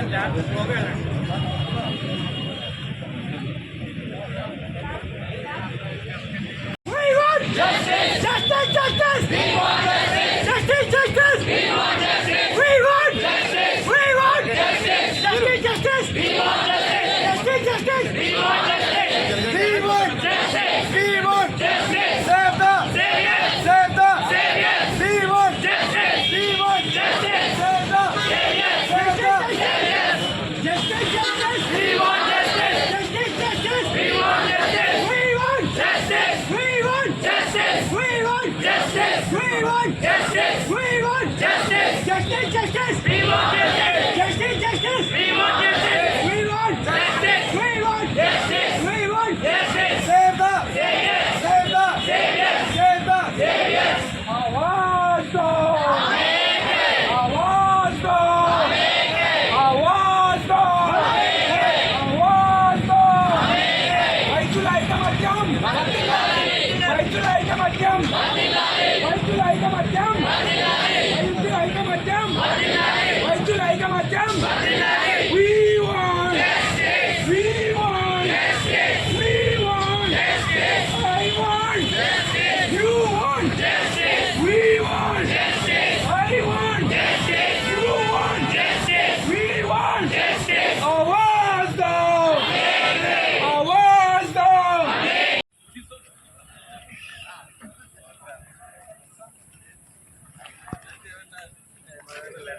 Adam Dad was well there. Viva!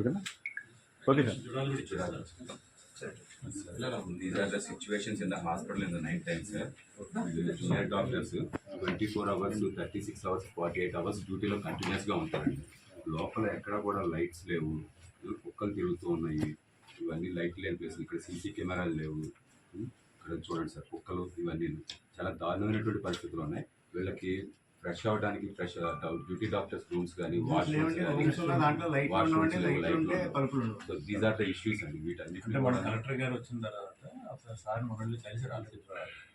ఓకేనా? Okay sir. These are the situations in the hospital in the night time, sir. Junior doctors twenty four hours thirty six hours forty eight hours డ్యూటీలో కంటిన్యూస్గా ఉంటారండి. లోపల ఎక్కడ కూడా lights లేవు. కుక్కలు తిరుగుతూ ఉన్నాయి. ఇవన్నీ లైట్ లేని ప్లేస్ ఇక్కడ సీసీ కెమెరాలు లేవు. ఇక్కడ చూడండి సార్ కుక్కలు ఇవన్నీ. చాలా దారుణమైనటువంటి పరిస్థితులు ఉన్నాయి. వీళ్ళకి ఫ్రెష్ అవడానికి ఫ్రెష్ డ్యూటీ డాక్టర్స్ రూమ్స్ కానీ ఉండవు. So these are the issues అండి అంటే వీటన్నిటిని మన కూడా. కలెక్టర్ గారు వచ్చిన తర్వాత అసలు సార్ మనల్ని కలిసి ఆల్రెడీ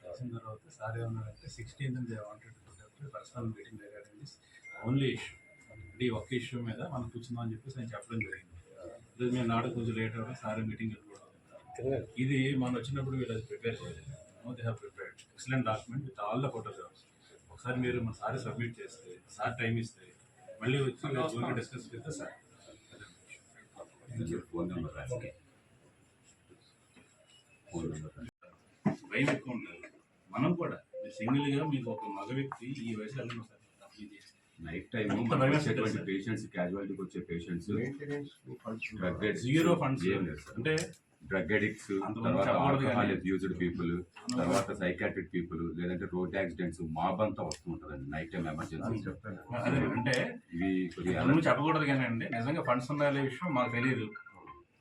కలిసిన తర్వాత సార్ ఏమన్నారంటే wanted personal meeting regarding this only issue అంటే ఈ ఒక్క ఇష్యూ మీద మనం కూర్చుందాం అని చెప్పేసి నేను చెప్పడం జరిగింది. ఈరోజు మేము నాడు కొంచెం లేట్ అవ్వడం సార్ మీటింగ్ వెళ్ళిపోవడం ఇది మనం వచ్చినప్పుడు వీళ్ళు ప్రిపేర్ చేయలేదు. No they have prepared excellent document with all the photographs ఒకసారి మీరు మన సార్ సబ్మిట్ చేస్తే సార్ టైం ఇస్తే మళ్ళీ వచ్చి discuss with sir. Phone number రాసి. ఫోన్ నెంబర్ భయం ఎక్కువ ఉంటుంది మనం కూడా మీరు సింగిల్గా మీకు ఒక మగ వ్యక్తి ఈ వయసులో వెళ్ళడం సార్? నైట్ టైం వచ్చేటువంటి పేషెంట్స్ క్యాజువాలిటీకి వచ్చే పేషెంట్స్ జీరో ఫండ్స్ ఏం లేదు సార్. అంటే డ్రగ్ అడిక్ట్స్ తర్వాత ఆల్కహాల్. అబ్యూజ్డ్ పీపుల్ తర్వాత సైకాట్రిక్ పీపుల్ లేదంటే రోడ్ యాక్సిడెంట్స్ మాబ్ అంతా వస్తూ ఉంటుందండి నైట్ టైం ఎమర్జెన్సీ అంటే ఇవి చెప్పకూడదు కానీ అండి నిజంగా ఫండ్స్ ఉన్నాయనే విషయం మాకు తెలియదు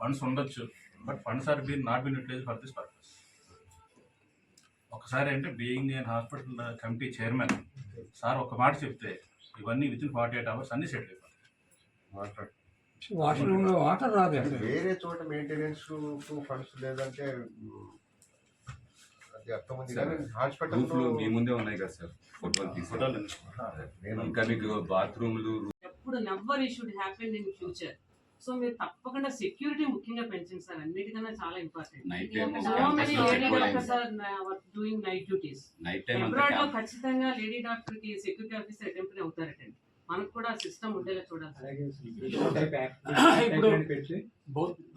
ఫండ్స్ ఉండొచ్చు but funds are been not been utilize for this purpose ఒకసారి అంటే being and hospital committee chairman sir ఒక మాట చెప్తే ఇవన్నీ with in forty eight hours అన్ని సెటిల్ అయిపోతాయి. వాటర్ వాష్రూమ్లో వాటర్ రాదు వేరే చోట మెయింటెనెన్స్ ఫండ్స్ లేదంటే ముందే ఉన్నాయి కదా సార్ ఫోటోలు ఇంకా మీకు బాత్రూమ్లు ఎప్పుడు నెవర్ ఈ should happen in future so మీరు తప్పకుండా సెక్యూరిటీ ముఖ్యంగా పెంచండి సార్. అన్నిటికన్నా చాలా important night time so many lady doctors are doing night duties night time అబ్రాడ్లో ఖచ్చితంగా లేడీ డాక్టర్కి సెక్యూరిటీ ఆఫీసర్ అటెంప్ట్ అవుతారటండి. మనకు కూడా సిస్టమ్ ఉండేలా చూడాలి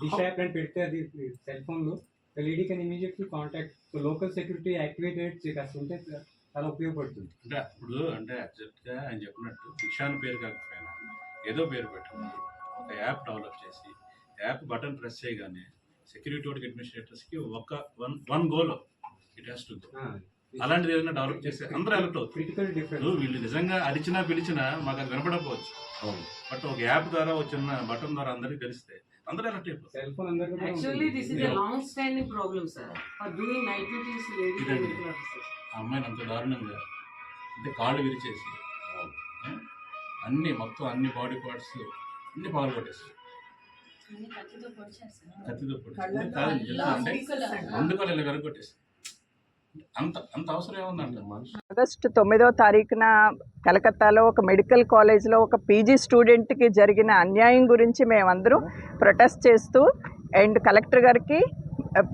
దిశ యాప్ అని పెడితే అది సెల్ ఫోన్లో lady can immediately contact local security activated చేసి ఉంటే చాలా ఉపయోగపడుతుంది. అంటే అప్పుడు అంటే ఎగ్జాక్ట్గా ఆయన చెప్పినట్టు దిశాన్ పేరు కాకపోయినా ఏదో పేరు పెట్టండి ఒక యాప్ డెవలప్ చేసి యాప్ బటన్ ప్రెస్ చేయగానే సెక్యూరిటీ అడ్మినిస్ట్రేటర్స్కి ఒక one one goal it has to అలాంటిది ఏదైనా డెవలప్ చేస్తే అందరూ ఎలక్ట్ అవుతుంది క్రిటికల్ డిఫరెన్స్ ఇప్పుడు వీళ్ళు నిజంగా అరిచినా పిలిచినా మాకు అది వినపడకపోవచ్చు. అవును. బట్ ఒక యాప్ ద్వారా ఒక చిన్న బటన్ ద్వారా అందరికీ తెలిస్తే అందరూ ఎలక్ట్ అయిపోతారు. Actually. This is long standing problem sir for doing night duties అమ్మాయిని అంత దారుణంగా అంటే కాళ్ళు విరిచేసి అన్ని మొత్తం అన్ని బాడీ పార్ట్స్ అన్ని పగలు కొట్టేసి కత్తితో పొడిచి అంటే కాదు ఎలా అంటే రెండు కాళ్ళు ఇలా వెరగొట్టేసి అంత అంత అవసరం ఆగస్టు తొమ్మిదో తారీఖున కలకత్తాలో ఒక మెడికల్ కాలేజ్లో ఒక పీజీ స్టూడెంట్కి జరిగిన అన్యాయం గురించి మేమందరూ ప్రొటెస్ట్ చేస్తూ అండ్ కలెక్టర్ గారికి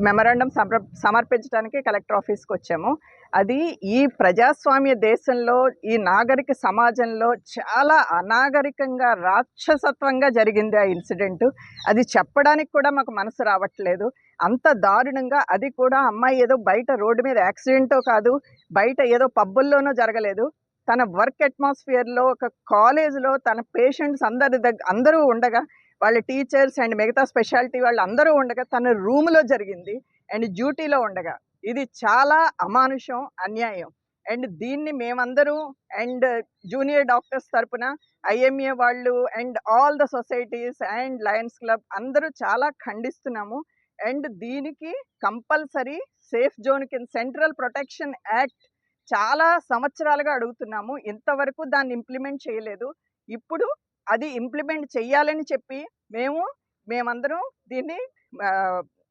మెమరాండం సమర్ సమర్పించడానికి కలెక్టర్ ఆఫీస్కి వచ్చాము. అది ఈ ప్రజాస్వామ్య దేశంలో ఈ నాగరిక సమాజంలో చాలా అనాగరికంగా రాక్షసత్వంగా జరిగింది ఆ ఇన్సిడెంట్. అది చెప్పడానికి కూడా మాకు మనసు రావట్లేదు. అంత దారుణంగా అది కూడా అమ్మాయి ఏదో బయట రోడ్డు మీద యాక్సిడెంటో కాదు బయట ఏదో పబ్బుల్లోనో జరగలేదు. తన వర్క్ అట్మాస్ఫియర్లో ఒక కాలేజ్లో తన పేషెంట్స్ అందరి దగ్గర అందరూ ఉండగా వాళ్ళ టీచర్స్ అండ్ మిగతా స్పెషాలిటీ వాళ్ళు అందరూ ఉండగా తన రూమ్లో జరిగింది అండ్ డ్యూటీలో ఉండగా. ఇది చాలా అమానుషం అన్యాయం. అండ్ దీన్ని మేమందరూ అండ్ జూనియర్ డాక్టర్స్ తరపున ఐఎంఏ వాళ్ళు and all the societies and Lions Club అందరూ చాలా ఖండిస్తున్నాము. అండ్ దీనికి కంపల్సరీ సేఫ్ జోన్ కింద సెంట్రల్ ప్రొటెక్షన్ యాక్ట్ చాలా సంవత్సరాలుగా అడుగుతున్నాము. ఇంతవరకు దాన్ని ఇంప్లిమెంట్ చేయలేదు. ఇప్పుడు అది ఇంప్లిమెంట్ చెయ్యాలని చెప్పి మేము మేమందరం దీన్ని ఆ,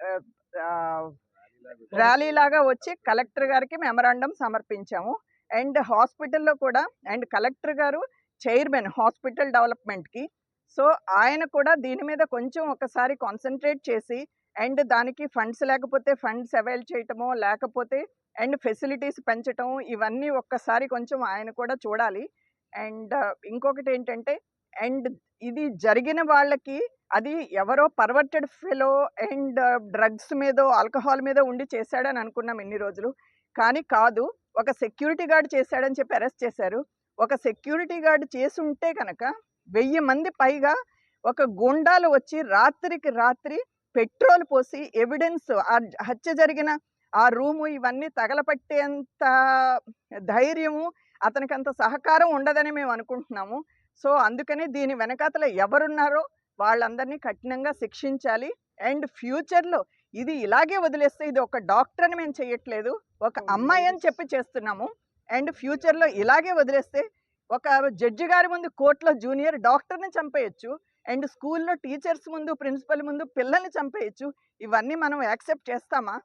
ఆ, ఆ, ర్యాలీ లాగా వచ్చి కలెక్టర్ గారికి మెమరాండం సమర్పించాము. అండ్ హాస్పిటల్లో కూడా అండ్ కలెక్టర్ గారు చైర్మన్ హాస్పిటల్ డెవలప్మెంట్కి. సో ఆయన కూడా దీని మీద కొంచెం ఒకసారి కాన్సన్ట్రేట్ చేసి అండ్ దానికి ఫండ్స్ లేకపోతే ఫండ్స్ అవైల్ చేయటమో లేకపోతే అండ్ ఫెసిలిటీస్ పెంచటం ఇవన్నీ ఒక్కసారి కొంచెం ఆయన కూడా చూడాలి. అండ్ ఇంకొకటి ఏంటంటే అండ్ ఇది జరిగిన వాళ్ళకి అది ఎవరో పర్వర్టెడ్ ఫెలో అండ్ డ్రగ్స్ మీదో ఆల్కహాల్ మీద ఉండి చేశాడని అనుకున్నాం ఇన్ని రోజులు. కానీ కాదు ఒక సెక్యూరిటీ గార్డ్ చేశాడని చెప్పి అరెస్ట్ చేశారు. ఒక సెక్యూరిటీ గార్డ్ చేసి ఉంటే కనుక వెయ్యి మంది పైగా ఒక గుండాలు వచ్చి రాత్రికి రాత్రి పెట్రోల్ పోసి ఎవిడెన్స్ ఆ హత్య జరిగిన ఆ రూము ఇవన్నీ తగలపట్టేంత ధైర్యము అతనికి అంత సహకారం ఉండదని మేము అనుకుంటున్నాము. సో అందుకని దీని వెనకాతల ఎవరున్నారో వాళ్ళందరినీ కఠినంగా శిక్షించాలి. అండ్ ఫ్యూచర్లో ఇది ఇలాగే వదిలేస్తే ఇది ఒక డాక్టర్ అని మేము చేయట్లేదు ఒక అమ్మాయి అని చెప్పి చేస్తున్నాము. అండ్ ఫ్యూచర్లో ఇలాగే వదిలేస్తే ఒక జడ్జి గారి ముందు కోర్టులో జూనియర్ డాక్టర్ని చంపేయచ్చు అండ్ స్కూల్లో టీచర్స్ ముందు ప్రిన్సిపల్ ముందు పిల్లల్ని చంపేయచ్చు. ఇవన్నీ మనం యాక్సెప్ట్ చేస్తామా?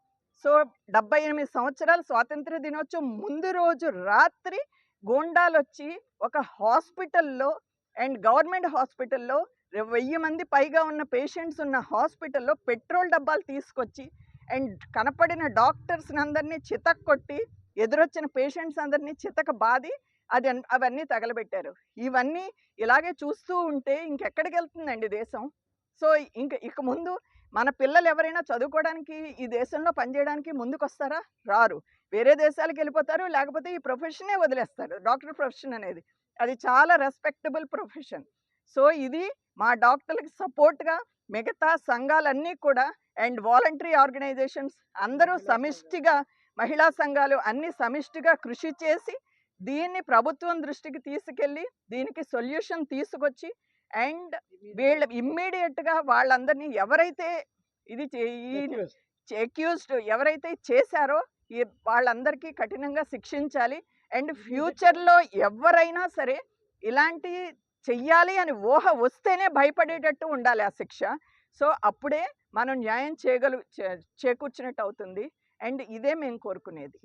సో డెబ్బై ఎనిమిది సంవత్సరాల స్వాతంత్ర దినోత్సవం ముందు రోజు రాత్రి గూండాలు వచ్చి ఒక హాస్పిటల్లో అండ్ గవర్నమెంట్ హాస్పిటల్లో వెయ్యి మంది పైగా ఉన్న పేషెంట్స్ ఉన్న హాస్పిటల్లో పెట్రోల్ డబ్బాలు తీసుకొచ్చి అండ్ కనపడిన డాక్టర్స్ని అందరినీ చితక్ కొట్టి ఎదురొచ్చిన పేషెంట్స్ అందరినీ చితక బాది అది అవన్నీ తగలబెట్టారు. ఇవన్నీ ఇలాగే చూస్తూ ఉంటే ఇంకెక్కడికి వెళ్తుందండి దేశం? సో ఇంక ఇక ముందు మన పిల్లలు ఎవరైనా చదువుకోవడానికి ఈ దేశంలో పనిచేయడానికి ముందుకు వస్తారా రారు. వేరే దేశాలకు వెళ్ళిపోతారు లేకపోతే ఈ ప్రొఫెషనే వదిలేస్తారు. డాక్టర్ ప్రొఫెషన్ అనేది. అది చాలా రెస్పెక్టబుల్ ప్రొఫెషన్. సో ఇది మా డాక్టర్లకు సపోర్ట్గా మిగతా సంఘాలన్నీ కూడా అండ్ వాలంటరీ ఆర్గనైజేషన్స్ అందరూ సమిష్టిగా మహిళా సంఘాలు అన్ని సమిష్టిగా కృషి చేసి దీన్ని ప్రభుత్వం దృష్టికి తీసుకెళ్ళి దీనికి సొల్యూషన్ తీసుకొచ్చి అండ్ వీళ్ళ ఇమ్మీడియట్గా వాళ్ళందరినీ ఎవరైతే ఇది అక్యూజ్డ్. ఎవరైతే చేశారో వాళ్ళందరికీ కఠినంగా శిక్షించాలి. అండ్ ఫ్యూచర్లో ఎవరైనా సరే ఇలాంటి చెయ్యాలి అని ఊహ వస్తేనే భయపడేటట్టు ఉండాలి ఆ శిక్ష. సో అప్పుడే మనం న్యాయం చేయగలు చేకూర్చినట్టు అవుతుంది అండ్ ఇదే మేము కోరుకునేది.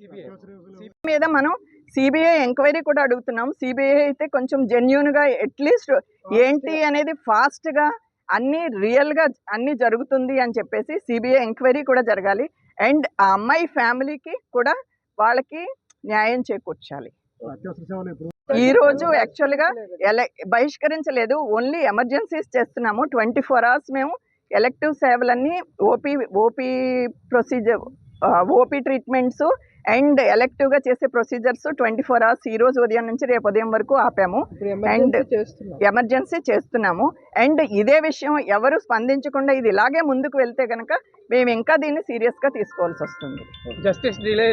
మీద మనం సిబిఐ ఎంక్వైరీ కూడా అడుగుతున్నాం. సిబిఐ అయితే కొంచెం జెన్యున్గా అట్లీస్ట్ ఏంటి అనేది ఫాస్ట్గా అన్ని రియల్గా అన్ని జరుగుతుంది అని చెప్పేసి సిబిఐ ఎంక్వైరీ కూడా జరగాలి. అండ్ ఆ అమ్మాయి ఫ్యామిలీకి కూడా వాళ్ళకి న్యాయం చేకూర్చాలి. ఈ రోజు యాక్చువల్గా ఎల బహిష్కరించలేదు. ఓన్లీ ఎమర్జెన్సీస్ చేస్తున్నాము. ట్వంటీ ఫోర్ అవర్స్ మేము elective సేవలన్నీ OP OP procedure OP treatments and ఎలెక్టివ్గా చేసే ప్రొసీజర్స్ ట్వంటీ ఫోర్ అవర్స్ ఈ రోజు ఉదయం నుంచి రేపు ఉదయం వరకు ఆపాము. అండ్ ఎమర్జెన్సీ చేస్తున్నాము. అండ్ ఇదే విషయం ఎవరు స్పందించకుండా ఇది ఇలాగే ముందుకు వెళ్తే కనుక మేము ఇంకా దీన్ని సీరియస్గా తీసుకోవాల్సి వస్తుంది. Justice delay